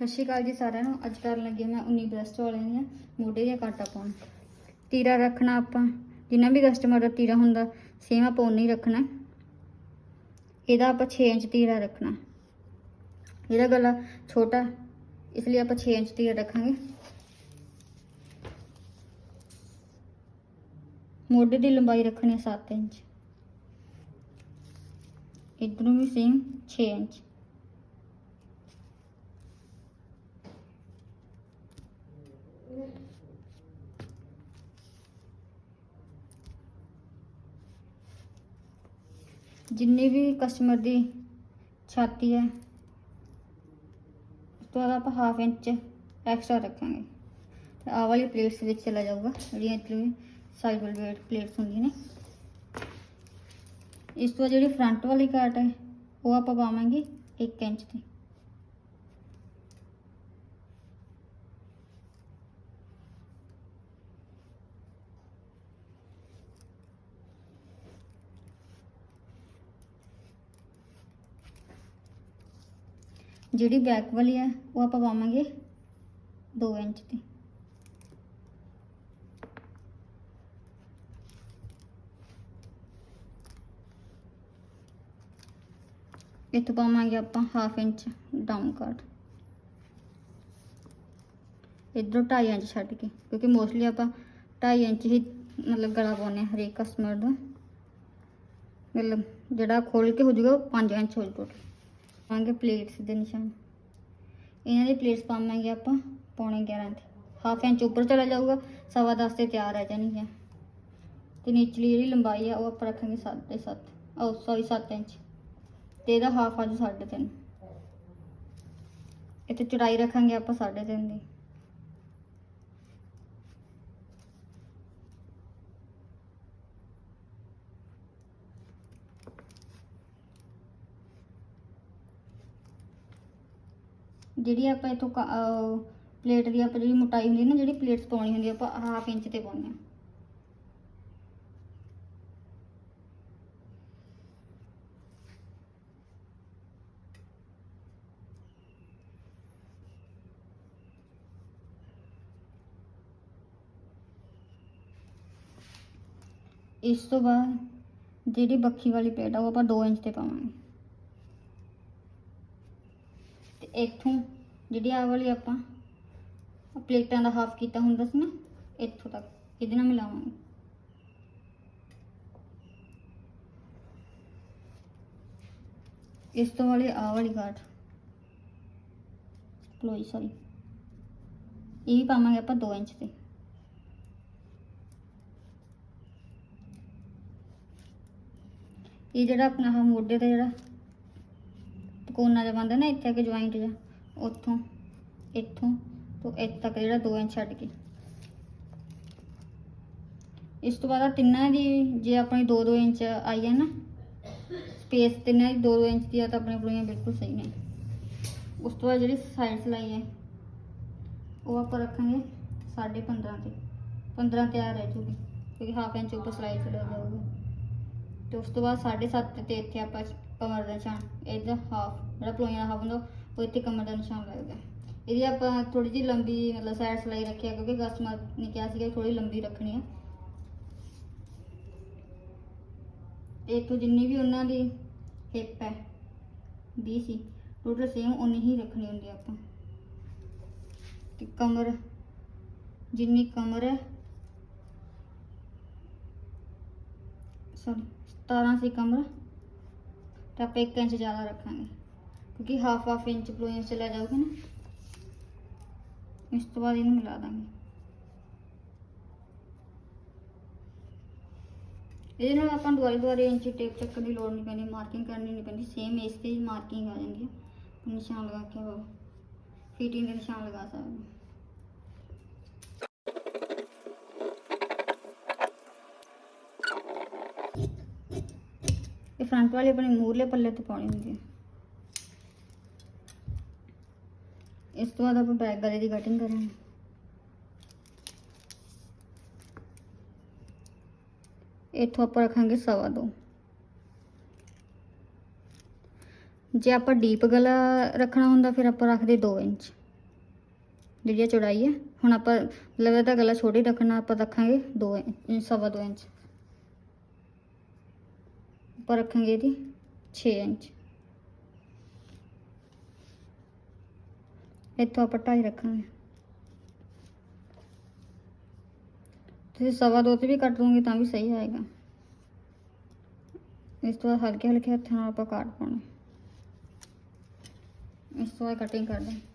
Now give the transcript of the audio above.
ਸਤਿ ਸ਼੍ਰੀ ਅਕਾਲ ਜੀ ਸਾਰਿਆਂ ਨੂੰ। ਅੱਜ ਕਰਨ ਲੱਗੀ ਮੈਂ 19 ਬ੍ਰੈਸਟ ਵਾਲਿਆਂ ਦੀਆਂ ਮੋਢੇ ਦੀਆਂ ਕਾਟਾ ਪਾਉਣ। ਤੀਰਾ ਰੱਖਣਾ ਆਪਾਂ। ਜਿੰਨਾ ਵੀ ਕਸਟਮਰ ਦਾ ਤੀਰਾ ਹੁੰਦਾ ਸੇਮ ਆਪਾਂ ਉਨਾ ਹੀ ਰੱਖਣਾ। ਇਹਦਾ ਆਪਾਂ 6 ਇੰਚ ਤੀਰਾ ਰੱਖਣਾ। ਇਹਦਾ ਗਲਾ ਛੋਟਾ, ਇਸ ਲਈ ਆਪਾਂ 6 ਇੰਚ ਤੀਰਾ ਰੱਖਾਂਗੇ। ਮੋਢੇ ਦੀ ਲੰਬਾਈ ਰੱਖਣੀ ਹੈ 7 ਇੰਚ। ਇਧਰੋਂ ਵੀ ਸੇਮ 6 ਇੰਚ। ਜਿੰਨੀ ਵੀ ਕਸਟਮਰ ਦੀ ਛਾਤੀ ਹੈ ਉਸ ਤੋਂ ਬਾਅਦ ਆਪਾਂ ਹਾਫ ਇੰਚ ਐਕਸਟਰਾ ਰੱਖਾਂਗੇ ਤੇ ਆਹ ਵਾਲੀ ਪਲੇਟਸ ਵਿੱਚ ਚਲਾ ਜਾਊਗਾ ਜਿਹੜੀਆਂ ਇੱਥੇ ਸਾਈਡ ਵਾਲੀ ਪਲੇਟਸ ਹੁੰਦੀਆਂ ਨੇ ਇਸ ਤੋਂ ਬਾਅਦ ਜਿਹੜੀ ਫਰੰਟ ਵਾਲੀ ਕਾਟ ਹੈ ਉਹ ਆਪਾਂ ਪਾਵਾਂਗੇ 1 ਇੰਚ ਤੇ ਜਿਹੜੀ ਬੈਕ ਵਾਲੀ ਹੈ ਉਹ ਆਪਾਂ ਪਾਵਾਂਗੇ 2 ਇੰਚ ਤੇ ਇੱਥੋਂ ਪਾਵਾਂਗੇ ਆਪਾਂ ਹਾਫ ਇੰਚ ਡਾਊਨ ਕਾਟ ਇਧਰੋਂ 2.5 ਇੰਚ ਛੱਡ ਕੇ, ਕਿਉਂਕਿ ਮੋਸਟਲੀ ਆਪਾਂ 2.5 ਇੰਚ ਹੀ ਮਤਲਬ ਗਲਾ ਪਾਉਂਦੇ ਹਾਂ ਹਰੇਕ ਕਸਟਮਰ ਦਾ। ਮਤਲਬ ਜਿਹੜਾ ਖੋਲ ਕੇ ਹੋ ਜਾਊਗਾ, ਉਹ 5 ਇੰਚ ਹੋ ਜਾਊਗਾ। ਪਾਵਾਂਗੇ ਪਲੇਟਸ ਦੇ ਨਿਸ਼ਾਨ। ਇਹਨਾਂ ਦੀ ਪਲੇਟਸ ਪਾਵਾਂਗੇ ਆਪਾਂ ਪੌਣੇ 11 ਤੇ। ਹਾਫ ਇੰਚ ਉੱਪਰ ਚਲਾ ਜਾਊਗਾ, ਸਵਾ ਦਸ ਤੇ ਤਿਆਰ ਰਹਿ ਹੈ ਤੇ ਨੀਚਲੀ ਜਿਹੜੀ ਲੰਬਾਈ ਆ, ਉਹ ਆਪਾਂ ਰੱਖਾਂਗੇ 7.5 ਉਹ ਸੌਰੀ 7 ਇੰਚ ਤੇ ਇਹਦਾ ਹਾਫ ਆ ਜੂ 3.5 ਇੱਥੇ ਚੜਾਈ ਰੱਖਾਂਗੇ ਆਪਾਂ 3.5 ਦੀ। ਜਿਹੜੀ ਆਪਾਂ ਇਥੋਂ ਪਲੇਟ ਦੀ ਆਪਾਂ ਜਿਹੜੀ ਮੋਟਾਈ ਹੁੰਦੀ ਨਾ, ਜਿਹੜੀ ਪਲੇਟਸ ਪਾਉਣੀ ਹੁੰਦੀ ਆਪਾਂ ਹਾਫ ਇੰਚ ਤੇ ਪਾਉਣੀ ਆ ਇਸ ਤੋਂ ਬਾਅਦ ਜਿਹੜੀ ਬੱਖੀ ਵਾਲੀ ਪਲੇਟ ਆ, ਉਹ ਆਪਾਂ 2 ਇੰਚ ਤੇ ਪਾਵਾਂਗੇ ਤੇ ਇੱਥੋਂ ਜਿਹੜੀ ਆ ਵਾਲੀ ਆਪਾਂ ਪਲੇਟਾਂ ਦਾ ਹਾਫ ਕੀਤਾ ਹੁੰਦਾ ਸੀ ਨਾ, ਇੱਥੋਂ ਤੱਕ, ਇਹਦੇ ਨਾਲ ਮਿਲਾਵਾਂਗੇ। ਇਸ ਤੋਂ ਵਾਲੀ ਆ ਵਾਲੀ ਗਾਠ ਪਲੋਈ ਸੌਰੀ ਇਹ ਵੀ ਪਾਵਾਂਗੇ ਆਪਾਂ 2 ਇੰਚ ਤੇ। ਇਹ ਜਿਹੜਾ ਆਪਣਾ ਮੋਢੇ ਦਾ ਜਿਹੜਾ ਕੋਨਾ ਜਿਹਾ ਬੰਦਾ ਨਾ, ਇੱਥੇ ਕਿ ਜੁਆਇੰਟ ਜਾ, ਉੱਥੋਂ, ਇੱਥੋਂ, ਤੋਂ ਇੱਥੇ ਤੱਕ ਜਿਹੜਾ 2 ਇੰਚ ਛੱਡ ਕੇ ਇਸ ਤੋਂ ਬਾਅਦ ਤਿੰਨਾਂ ਦੀ, ਜੇ ਆਪਣੀ 2-2 ਇੰਚ ਆਈ ਹੈ ਨਾ ਸਪੇਸ ਤਿੰਨਾਂ ਦੀ 2-2 ਇੰਚ ਦੀ ਆ, ਤਾਂ ਆਪਣੀ ਪਲੋਈਆਂ ਬਿਲਕੁਲ ਸਹੀ ਨੇ। ਉਸ ਤੋਂ ਬਾਅਦ ਜਿਹੜੀ ਸਾਈਡ ਸਲਾਈ ਹੈ, ਉਹ ਆਪਾਂ ਰੱਖਾਂਗੇ 15.5 ਤੇ। 15 ਤਿਆਰ ਰਹਿ ਜੂਗੀ, ਕਿਉਂਕਿ ਹਾਫ ਇੰਚ ਉੱਪਰ ਸਲਾਈ ਚਲਾ ਜਾਊਗਾ। ਤੇ ਉਸ ਤੋਂ ਬਾਅਦ 7.5 ਤੇ ਇੱਥੇ ਆਪਾਂ ਕਮਰ ਦਾ ਨਿਸ਼ਾਨ, ਇਹਦਾ ਹਾਫ ਜਿਹੜਾ ਪਲੋਈਆਂ ਦਾ ਹਾਫ ਹੁੰਦਾ, ਉਹ ਇੱਥੇ ਕਮਰ ਦਾ ਨਿਸ਼ਾਨ ਲੱਗਦਾ ਇਹਦੀ ਆਪਾਂ ਥੋੜੀ ਜਿਹੀ ਲੰਬੀ ਮਤਲਬ ਸਾਈਡ ਸਲਾਈ ਰੱਖਿਆ ਕਿਉਂਕਿ ਕਸਟਮਰ ਨੇ ਕਿਹਾ ਸੀਗਾ ਥੋੜੀ ਲੰਬੀ ਰੱਖਣੀ ਆ। ਇੱਥੋਂ ਜਿੰਨੀ ਵੀ ਉਹਨਾਂ ਦੀ ਹਿੱਪ ਹੈ 20 ਸੀ ਟੋਟਲ ਸੇਮ ਉਨੀ ਹੀ ਰੱਖਣੀ ਹੁੰਦੀ ਆਪਾਂ। ਤੇ ਕਮਰ, ਜਿੰਨੀ ਕਮਰ ਹੈ ਸੌਰੀ 17 ਸੀ ਕਮਰ, ਤਾਂ ਆਪਾਂ 1 ਇੰਚ ਜ਼ਿਆਦਾ ਰੱਖਾਂਗੇ, ਕਿਉਂਕਿ ਹਾਫ ਹਾਫ ਇੰਚ ਪਲੋਇਨ ਲੈ ਜਾਊਗਾ ਨਾ, ਇਸ ਤੋਂ ਬਾਅਦ ਇਹਨੂੰ ਮਿਲਾ ਦਾਂਗੇ। ਇਹਦੇ ਨਾਲ ਆਪਾਂ ਦੁਆਰੇ ਦੁਆਰੇ ਇੰਚ ਟੇਪ ਚੱਕਣ ਦੀ ਲੋੜ ਨਹੀਂ ਪੈਂਦੀ ਮਾਰਕਿੰਗ ਕਰਨੀ ਨਹੀਂ ਪੈਂਦੀ ਸੇਮ ਇਸ ਤੇ ਮਾਰਕਿੰਗ ਆ ਜਾਂਦੀ ਹੈ, ਨਿਸ਼ਾਨ ਲਗਾ ਕੇ ਉਹ ਫਿਟਿੰਗ ਦੇ ਨਿਸ਼ਾਨ ਲਗਾ ਸਕਦੇ ਫਰੰਟ ਵਾਲੇ ਆਪਣੇ ਮੂਰਲੇ ਪੱਲੇ ਤੇ ਪਾਉਣੀ ਹੁੰਦੀ ਹੈ। ਇਸ ਤੋਂ ਬਾਅਦ ਆਪਾਂ ਬੈਕ ਗਲੇ ਦੀ ਕਟਿੰਗ ਕਰਾਂਗੇ। ਇੱਥੋਂ ਆਪਾਂ ਰੱਖਾਂਗੇ ਸਵਾ ਦੋ। ਜੇ ਆਪਾਂ ਡੀਪ ਗਲਾ ਰੱਖਣਾ ਹੁੰਦਾ, ਫਿਰ ਆਪਾਂ ਰੱਖਦੇ 2 ਇੰਚ। ਜਿਹੜੀ ਇਹ ਚੌੜਾਈ ਹੈ, ਹੁਣ ਆਪਾਂ ਮਤਲਬ ਇਹਦਾ ਗਲਾ ਛੋਟੀ ਰੱਖਣਾ, ਆਪਾਂ ਰੱਖਾਂਗੇ 2 ਇੰਚ ਸਵਾ ਦੋ ਇੰਚ। ਆਪਾਂ ਰੱਖਾਂਗੇ ਇਹਦੀ 6 ਇੰਚ ਇੱਥੋਂ ਆਪਾਂ ਢਾਈ ਰੱਖਾਂਗੇ ਤੁਸੀਂ ਸਵਾ ਦੋ ਤੇ ਵੀ ਕੱਟ ਦੋਗੇ ਤਾਂ ਵੀ ਸਹੀ ਆਏਗਾ ਇਸ ਤੋਂ ਬਾਅਦ ਹਲਕੇ ਹਲਕੇ ਹੱਥਾਂ ਨਾਲ ਆਪਾਂ ਕਾਟ ਪਾਉਣਾ ਇਸ ਤੋਂ ਬਾਅਦ ਕਟਿੰਗ ਕਰਦੇ ਹਾਂ